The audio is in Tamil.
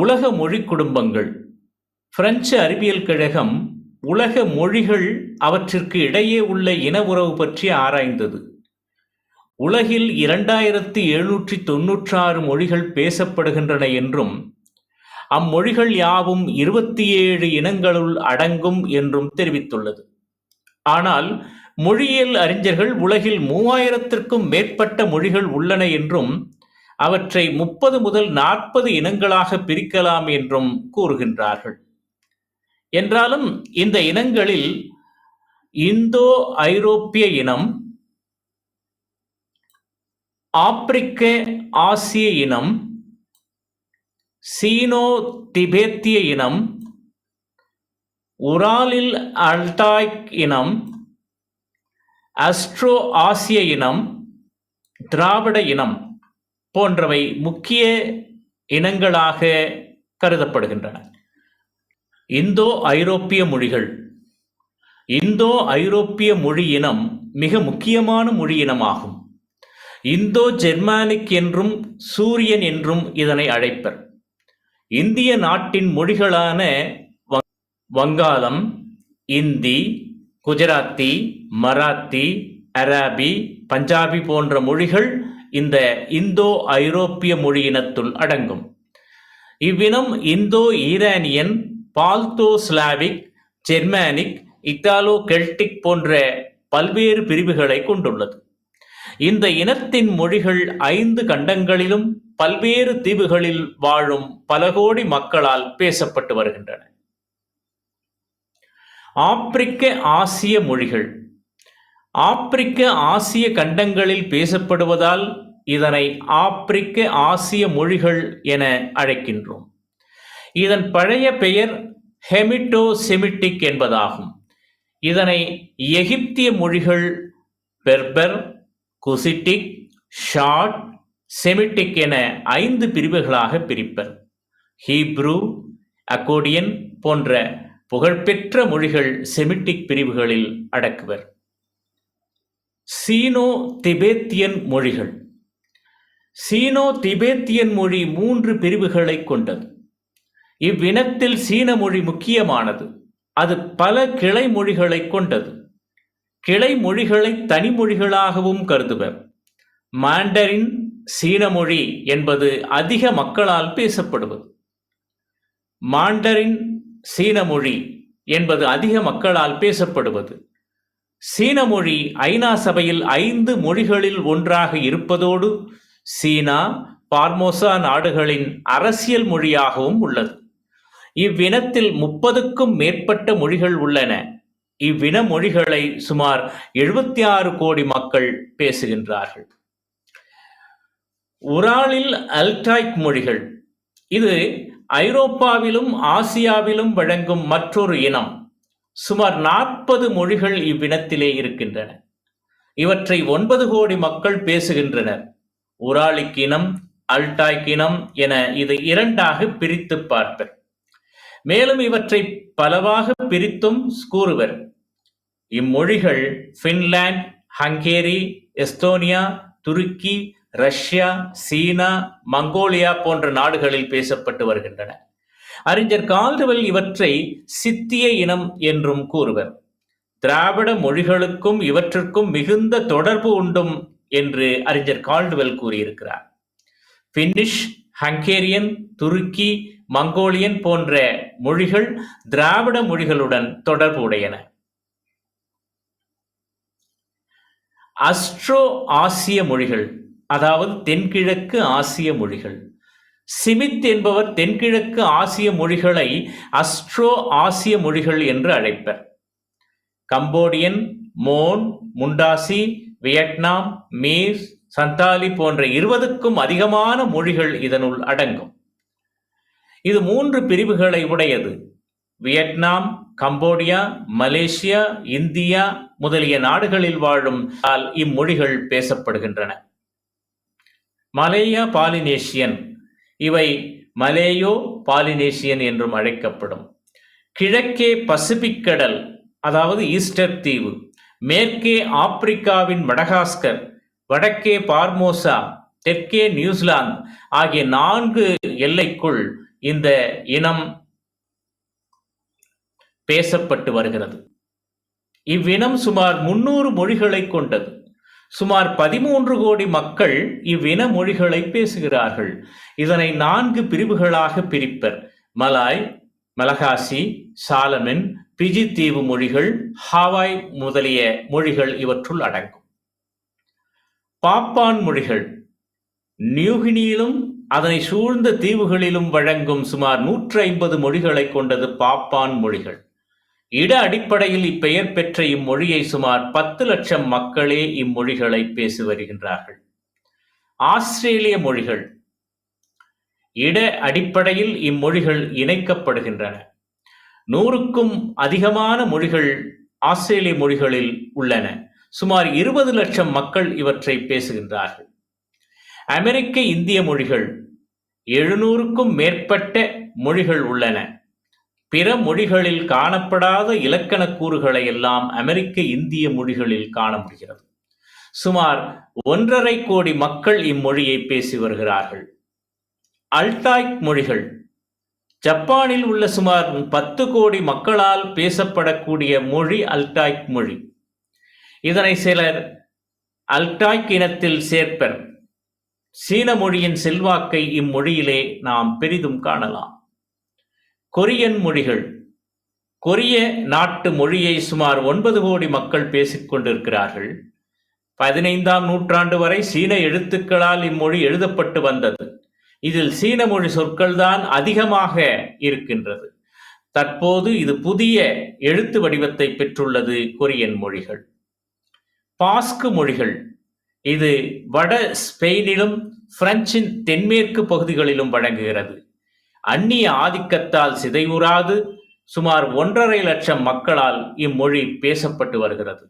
உலக மொழி குடும்பங்கள். பிரெஞ்சு அறிவியல் கழகம் உலக மொழிகள் அவற்றிற்கு இடையே உள்ள இன உறவு பற்றி ஆராய்ந்தது. உலகில் இரண்டாயிரத்தி எழுநூற்றி தொன்னூற்றாறு மொழிகள் பேசப்படுகின்றன என்றும் அம்மொழிகள் யாவும் இருபத்தி ஏழு இனங்களுள் அடங்கும் என்றும் தெரிவித்துள்ளது. ஆனால் மொழியியல் அறிஞர்கள் உலகில் மூவாயிரத்திற்கும் மேற்பட்ட மொழிகள் உள்ளன என்றும் அவற்றை முப்பது முதல் நாற்பது இனங்களாக பிரிக்கலாம் என்றும் கூறுகின்றார்கள். என்றாலும் இந்த இனங்களில் இந்தோ ஐரோப்பிய இனம் ஆப்பிரிக்க ஆசிய இனம் சீனோ திபேத்திய இனம் உராலில் அல்டாய்க் இனம் அஸ்ட்ரோ ஆசிய இனம் திராவிட இனம் போன்றவை முக்கிய இனங்களாக கருதப்படுகின்றன. இந்தோ ஐரோப்பிய மொழிகள் இந்தோ ஐரோப்பிய மொழி இனம் மிக முக்கியமான மொழி இனமாகும். இந்தோ ஜெர்மானிக் என்றும் சூரியன் என்றும் இதனை அழைப்பர். இந்திய நாட்டின் மொழிகளான வங்காளம் இந்தி குஜராத்தி மராத்தி அராபி பஞ்சாபி போன்ற மொழிகள் இந்த இந்தோ ஐரோப்பிய மொழியினத்துள் அடங்கும். இவ்வினம் Indo Iranian Balto Slavic Germanic Italo Celtic போன்ற பல்வேறு பிரிவுகளை கொண்டுள்ளது. இந்த இனத்தின் மொழிகள் ஐந்து கண்டங்களிலும் பல்வேறு தீவுகளில் வாழும் பல கோடி மக்களால் பேசப்பட்டு வருகின்றன. ஆப்பிரிக்க ஆசிய மொழிகள் ஆப்பிரிக்க ஆசிய கண்டங்களில் பேசப்படுவதால் இதனை ஆப்பிரிக்க ஆசிய மொழிகள் என அழைக்கின்றோம். இதன் பழைய பெயர் ஹெமிட்டோ செமிட்டிக் என்பதாகும். இதனை எகிப்திய மொழிகள் பெர்பர் குசிட்டிக் ஷாட் செமிட்டிக் என ஐந்து பிரிவுகளாக பிரிப்பர். ஹீப்ரூ அக்கோடியன் போன்ற புகழ்பெற்ற மொழிகள் செமிட்டிக் பிரிவுகளில் அடக்குவர். சீனோ திபேத்தியன் மொழிகள். சீனோ திபேத்தியன் மொழி மூன்று பிரிவுகளை கொண்டது. இவ்வினத்தில் சீன மொழி முக்கியமானது. அது பல கிளை மொழிகளை கொண்டது. கிளை மொழிகளை தனி மொழிகளாகவும் கருதுவர். மாண்டரின் சீன மொழி என்பது அதிக மக்களால் பேசப்படுவது. மாண்டரின் சீன மொழி என்பது அதிக மக்களால் பேசப்படுவது. சீன மொழி ஐநா சபையில் ஐந்து மொழிகளில் ஒன்றாக இருப்பதோடு சீனா பார்மோசா நாடுகளின் அரசியல் மொழியாகவும் உள்ளது. இவ்வினத்தில் முப்பதுக்கும் மேற்பட்ட மொழிகள் உள்ளன. இவ்வின மொழிகளை சுமார் எழுபத்தி ஆறு கோடி மக்கள் பேசுகின்றார்கள். உராலில் அல்டாய்க் மொழிகள். இது ஐரோப்பாவிலும் ஆசியாவிலும் வழங்கும் மற்றொரு இனம். சுமார் நாற்பது மொழிகள் இவ்வினத்திலே இருக்கின்றன. இவற்றை ஒன்பது கோடி மக்கள் பேசுகின்றனர். உராலிக் இனம் அல்டாய்க் இனம் என இதை இரண்டாக பிரித்து பார்ப்பர். மேலும் இவற்றை பலவாக பிரித்தும் கூறுவர். இம்மொழிகள் பின்லாந்து ஹங்கேரி எஸ்தோனியா துருக்கி ரஷ்யா சீனா மங்கோலியா போன்ற நாடுகளில் பேசப்பட்டு வருகின்றன. அறிஞர் கால்டுவெல் இவற்றை சித்திய இனம் என்றும் கூறுவர். திராவிட மொழிகளுக்கும் இவற்றிற்கும் மிகுந்த தொடர்பு உண்டும் என்று அறிஞர் கால்டுவெல் கூறியிருக்கிறார். பின்னிஷ் ஹங்கேரியன் துருக்கி மங்கோலியன் போன்ற மொழிகள் திராவிட மொழிகளுடன் தொடர்பு உடையன. அஸ்ட்ரோ ஆசிய மொழிகள் அதாவது தென்கிழக்கு ஆசிய மொழிகள் சிமித் என்பவர் தென்கிழக்கு ஆசிய மொழிகளை அஸ்ட்ரோ ஆசிய மொழிகள் என்று அழைப்பர். கம்போடியன் மோன் முண்டாசி வியட்நாம் மீஸ் சந்தாலி போன்ற இருபதுக்கும் அதிகமான மொழிகள் இதனுள் அடங்கும். இது மூன்று பிரிவுகளை உடையது. வியட்நாம் கம்போடியா மலேசியா இந்தியா முதலிய நாடுகளில் வாழும் இம்மொழிகள் பேசப்படுகின்றன. Malayo Polynesian. இவை மலேயோ பாலினேசியன் என்றும் அழைக்கப்படும். கிழக்கே பசிபிக் கடல் அதாவது ஈஸ்டர் தீவு மேற்கே ஆப்பிரிக்காவின் மடகாஸ்கர் வடக்கே பார்மோசா தெற்கே நியூசிலாந்து ஆகிய நான்கு எல்லைக்குள் இந்த இனம் பேசப்பட்டு வருகிறது. இவ்வினம் சுமார் முன்னூறு மொழிகளை கொண்டது. சுமார் பதிமூன்று கோடி மக்கள் இவ்வின மொழிகளை பேசுகிறார்கள். இதனை நான்கு பிரிவுகளாக பிரிப்பர். மலாய் மலகாசி சாலமின் பிஜி தீவு மொழிகள் ஹாவாய் முதலிய மொழிகள் இவற்றுள் அடங்கும். பாப்பான் மொழிகள். நியூகினியிலும் அதனை சூழ்ந்த தீவுகளிலும் வழங்கும் சுமார் நூற்றி ஐம்பது மொழிகளை கொண்டது பாப்பான் மொழிகள். இட அடிப்படையில் இப்பெயர் பெற்ற இம்மொழியை சுமார் பத்து லட்சம் மக்களே இம்மொழிகளை பேசி வருகின்றார்கள். ஆஸ்திரேலிய மொழிகள். இட அடிப்படையில் இம்மொழிகள் இணைக்கப்படுகின்றன. நூறுக்கும் அதிகமான மொழிகள் ஆஸ்திரேலிய மொழிகளில் உள்ளன. சுமார் இருபது லட்சம் மக்கள் இவற்றை பேசுகின்றார்கள். அமெரிக்க இந்திய மொழிகள். எழுநூறுக்கும் மேற்பட்ட மொழிகள் உள்ளன. பிற மொழிகளில் காணப்படாத இலக்கண கூறுகளை எல்லாம் அமெரிக்க இந்திய மொழிகளில் காண முடிகிறது. சுமார் ஒன்றரை கோடி மக்கள் இம்மொழியை பேசி வருகிறார்கள். அல்டாய்க் மொழிகள். ஜப்பானில் உள்ள சுமார் பத்து கோடி மக்களால் பேசப்படக்கூடிய மொழி அல்டாய்க் மொழி. இதனை சிலர் அல்டாய்க் இனத்தில் சேர்ப்பர். சீன மொழியின் செல்வாக்கை இம்மொழியிலே நாம் பெரிதும் காணலாம். கொரியன் மொழிகள். கொரிய நாட்டு மொழியை சுமார் ஒன்பது கோடி மக்கள் பேசிக் கொண்டிருக்கிறார்கள். பதினைந்தாம் நூற்றாண்டு வரை சீன எழுத்துக்களால் இம்மொழி எழுதப்பட்டு வந்தது. இதில் சீன மொழி சொற்கள்தான் அதிகமாக இருக்கின்றது. தற்போது இது புதிய எழுத்து வடிவத்தை பெற்றுள்ளது கொரியன் மொழிகள். பாஸ்கு மொழிகள். இது வட ஸ்பெயினிலும் பிரெஞ்சின் தென்மேற்கு பகுதிகளிலும் வழங்குகிறது. அந்நிய ஆதிக்கத்தால் சிதைவுறாது. சுமார் ஒன்றரை லட்சம் மக்களால் இம்மொழி பேசப்பட்டு வருகிறது.